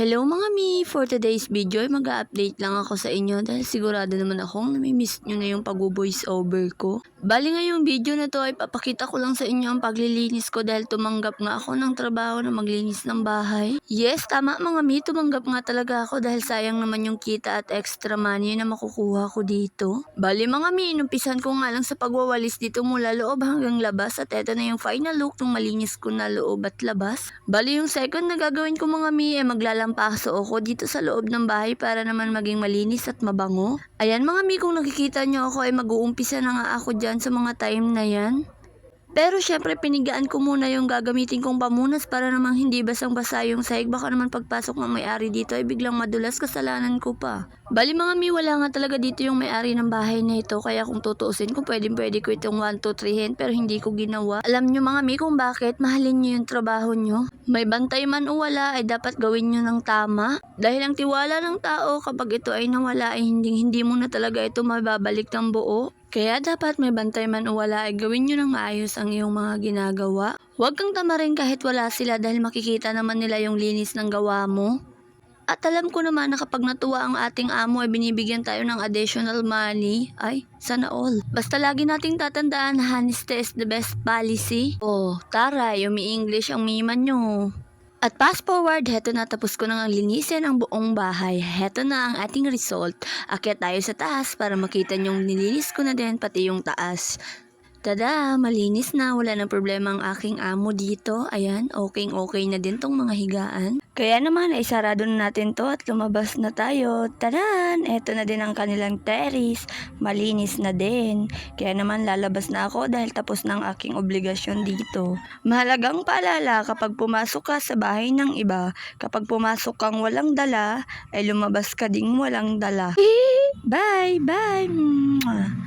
Hello mga mi! For today's video ay mag-update lang ako sa inyo dahil sigurado naman akong namimiss nyo na yung pag-voice over ko. Bali ngayong video na to ay papakita ko lang sa inyo ang paglilinis ko dahil tumanggap nga ako ng trabaho na maglinis ng bahay. Yes, tama mga mi, tumanggap nga talaga ako dahil sayang naman yung kita at extra money na makukuha ko dito. Bali mga mi, inumpisan ko nga lang sa pagwawalis dito mula loob hanggang labas at eto na yung final look ng malinis ko na loob at labas. Bali yung second na gagawin ko mga mi ay maglalampaso ako dito sa loob ng bahay para naman maging malinis at mabango. Ayan mga mi, kung nakikita nyo ako ay mag-uumpisa na nga ako dyan sa mga time na yan. Pero syempre pinigaan ko muna yung gagamitin kong pamunas para namang hindi basang-basa yung sahig. Baka naman pagpasok ng may-ari dito ay biglang madulas kasalanan ko pa. Bali mga mi, wala nga talaga dito yung may-ari ng bahay na ito. Kaya kung tutuusin kung pwedeng pwede ko itong 1, 2, 3 hen pero hindi ko ginawa. Alam nyo mga mi kung bakit mahalin nyo yung trabaho nyo. May bantay man o wala ay dapat gawin nyo ng tama. Dahil ang tiwala ng tao kapag ito ay nawala ay hindi, hindi mo na talaga ito mababalik ng buo. Kaya dapat may bantay man o wala ay gawin nyo ng maayos ang iyong mga ginagawa. Huwag kang tamarin kahit wala sila dahil makikita naman nila yung linis ng gawa mo. At alam ko naman na kapag natuwa ang ating amo ay binibigyan tayo ng additional money. Ay, sana all. Basta lagi nating tatandaan honesty is the best policy. Oh, taray, umi-English ang miman nyo. At fast forward, heto na tapos ko nang linisin ang buong bahay. Heto na ang ating result. Akyat tayo sa taas para makita nyong nilinis ko na din pati yung taas. Tada, malinis na. Wala nang problema ang aking amo dito. Ayan, okay okay na din tong mga higaan. Kaya naman ay sarado na natin to at lumabas na tayo. Tadan! Eto na din ang kanilang terrace. Malinis na din. Kaya naman lalabas na ako dahil tapos na ang aking obligasyon dito. Mahalagang paalala kapag pumasok ka sa bahay ng iba, kapag pumasok kang walang dala, ay lumabas ka ding walang dala. Bye! Bye!